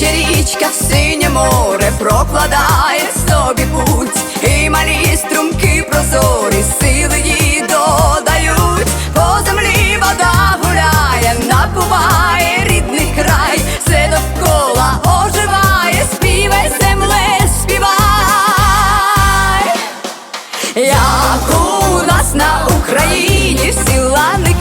тече річка, в синє море прокладає собі путь, і малі струмки прозорі, сили їй додають, по землі вода гуляє, напуває рідний край, все довкола оживає, співай земле, співай, як у нас на Україні всі лани